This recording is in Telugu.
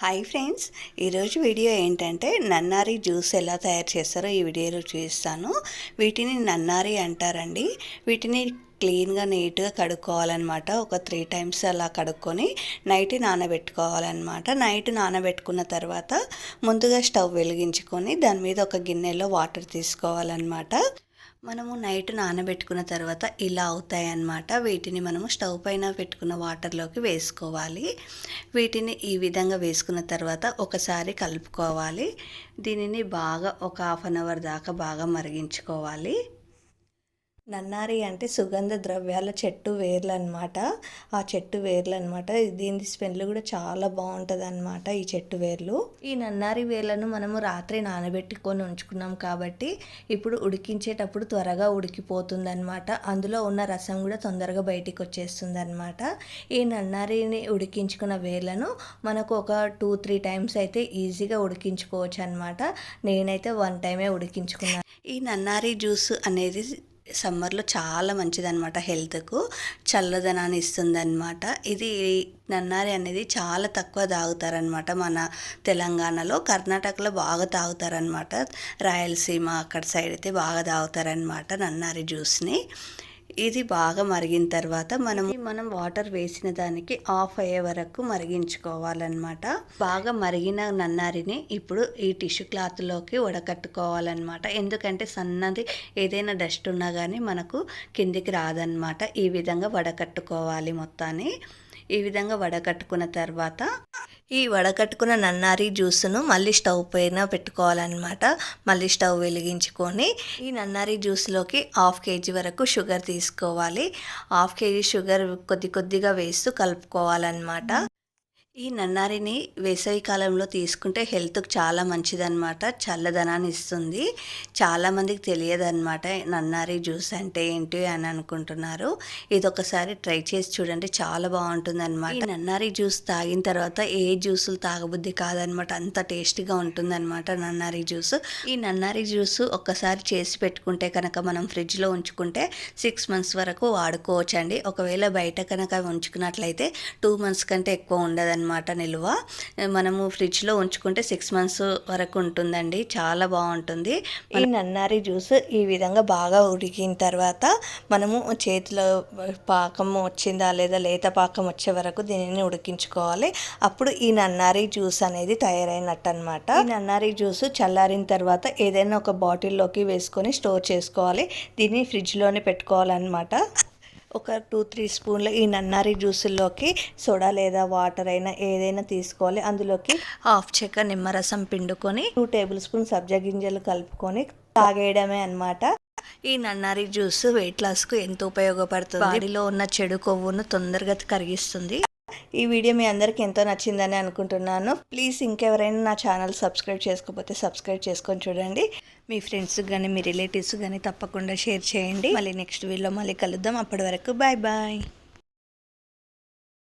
హాయ్ ఫ్రెండ్స్ ఈరోజు వీడియో ఏంటంటే నన్నారి జ్యూస్ ఎలా తయారు చేస్తారో ఈ వీడియోలో చూపిస్తాను. వీటిని నన్నారి అంటారండి. వీటిని క్లీన్గా నీట్గా కడుక్కోవాలన్నమాట. ఒక త్రీ టైమ్స్ అలా కడుక్కొని నైట్ నానబెట్టుకోవాలన్నమాట. నైట్ నానబెట్టుకున్న తర్వాత ముందుగా స్టవ్ వెలిగించుకొని దాని మీద ఒక గిన్నెలో వాటర్ తీసుకోవాలన్నమాట. మనము నైట్ నానబెట్టుకున్న తర్వాత ఇలా అవుతాయి అన్నమాట వీటిని మనము స్టవ్ పైన పెట్టుకున్న వాటర్లోకి వేసుకోవాలి. వీటిని ఈ విధంగా వేసుకున్న తర్వాత ఒకసారి కలుపుకోవాలి. దీనిని బాగా ఒక హాఫ్ అన్ అవర్ దాకా బాగా మరిగించుకోవాలి. నన్నారి అంటే సుగంధ ద్రవ్యాల చెట్టు వేర్లు అనమాట ఆ చెట్టు వేర్లు అనమాట దీని స్మెల్ కూడా చాలా బాగుంటుంది అనమాట ఈ చెట్టు వేర్లు. ఈ నన్నారి వేర్లను మనము రాత్రి నానబెట్టుకొని ఉంచుకున్నాం కాబట్టి ఇప్పుడు ఉడికించేటప్పుడు త్వరగా ఉడికిపోతుంది అనమాట అందులో ఉన్న రసం కూడా తొందరగా బయటికి వచ్చేస్తుంది అనమాట ఈ నన్నారిని ఉడికించుకున్న వేర్లను మనకు ఒక టూ త్రీ టైమ్స్ అయితే ఈజీగా ఉడికించుకోవచ్చు అనమాట నేనైతే వన్ టైమే ఉడికించుకున్నాను ఈ నన్నారి జ్యూస్ అనేది సమ్మర్లో చాలా మంచిదన్నమాట హెల్త్కు. చల్లదనాన్ని ఇస్తుందన్నమాట. ఇది నన్నారి అనేది చాలా తక్కువ తాగుతారనమాట మన తెలంగాణలో. కర్ణాటకలో బాగా తాగుతారనమాట రాయలసీమ అక్కడ సైడ్ అయితే బాగా తాగుతారనమాట నన్నారి జ్యూస్ని. ఇది బాగా మరిగిన తర్వాత మనం మనం వాటర్ వేసిన దానికి ఆఫ్ అయ్యే వరకు మరిగించుకోవాలన్నమాట. బాగా మరిగిన నన్నారిని ఇప్పుడు ఈ టిష్యూ క్లాత్లోకి వడకట్టుకోవాలన్నమాట ఎందుకంటే సన్నది ఏదైనా డస్ట్ ఉన్నా కానీ మనకు కిందికి రాదన్నమాట. ఈ విధంగా వడకట్టుకోవాలి మొత్తాన్ని. ఈ విధంగా వడకట్టుకున్న తర్వాత ఈ వడకట్టుకున్న నన్నారి జ్యూస్ను మళ్ళీ స్టవ్ పైన పెట్టుకోవాలన్నమాట. మళ్ళీ స్టవ్ వెలిగించుకొని ఈ నన్నారి జ్యూస్లోకి హాఫ్ కేజీ వరకు షుగర్ తీసుకోవాలి. హాఫ్ కేజీ షుగర్ కొద్ది కొద్దిగా వేస్తూ కలుపుకోవాలన్నమాట. ఈ నన్నారిని వేసవి కాలంలో తీసుకుంటే హెల్త్కి చాలా మంచిదన్నమాట. చల్లదనాన్ని ఇస్తుంది. చాలామందికి తెలియదన్నమాట నన్నారి జ్యూస్ అంటే ఏంటి అని అనుకుంటున్నారు. ఇది ఒకసారి ట్రై చేసి చూడండి. చాలా బాగుంటుందన్నమాట. ఈ నన్నారి జ్యూస్ తాగిన తర్వాత ఏ జ్యూసులు తాగబుద్ధి కాదనమాట అంత టేస్టీగా ఉంటుందన్నమాట నన్నారి జ్యూస్. ఈ నన్నారి జ్యూస్ ఒక్కసారి చేసి పెట్టుకుంటే కనుక మనం ఫ్రిడ్జ్లో ఉంచుకుంటే సిక్స్ మంత్స్ వరకు వాడుకోవచ్చండి. ఒకవేళ బయట కనుక ఉంచుకున్నట్లయితే టూ మంత్స్ కంటే ఎక్కువ ఉండదన్నమాట. అనమాట నిల్వ. మనము ఫ్రిడ్జ్లో ఉంచుకుంటే సిక్స్ మంత్స్ వరకు ఉంటుందండి. చాలా బాగుంటుంది. ఈ నన్నారి జ్యూస్ ఈ విధంగా బాగా ఉడికిన తర్వాత మనము చేతిలో పాకం వచ్చిందా లేదా లేత పాకం వచ్చే వరకు దీనిని ఉడికించుకోవాలి. అప్పుడు ఈ నన్నారి జ్యూస్ అనేది తయారైనట్టు అనమాట ఈ నన్నారి జ్యూస్ చల్లారిన తర్వాత ఏదైనా ఒక బాటిల్లోకి వేసుకొని స్టోర్ చేసుకోవాలి. దీన్ని ఫ్రిడ్జ్లోనే పెట్టుకోవాలన్నమాట. ఒక టూ త్రీ స్పూన్ల ఈ నన్నారి జ్యూసుల్లోకి సోడా లేదా వాటర్ అయినా ఏదైనా తీసుకోవాలి. అందులోకి హాఫ్ చెక్క నిమ్మరసం పిండుకొని టూ టేబుల్ స్పూన్ సబ్జా గింజలు కలుపుకొని తాగేయడమే అనమాట ఈ నన్నారి జ్యూస్ వెయిట్ లాస్కు ఎంతో ఉపయోగపడుతుంది? బాడీలో ఉన్న చెడు కొవ్వును తొందరగా కరిగిస్తుంది. ఈ వీడియో మీ అందరికీ ఎంతో నచ్చిందని అనుకుంటున్నాను. ప్లీజ్ ఇంకెవరైనా నా ఛానల్ సబ్స్క్రైబ్ చేసుకోకపోతే సబ్స్క్రైబ్ చేసుకొని చూడండి. మీ ఫ్రెండ్స్ కానీ మీ రిలేటివ్స్ కానీ తప్పకుండా షేర్ చేయండి. మళ్ళీ నెక్స్ట్ వీడియోలో మళ్ళీ కలుద్దాం. అప్పటి వరకు బాయ్ బాయ్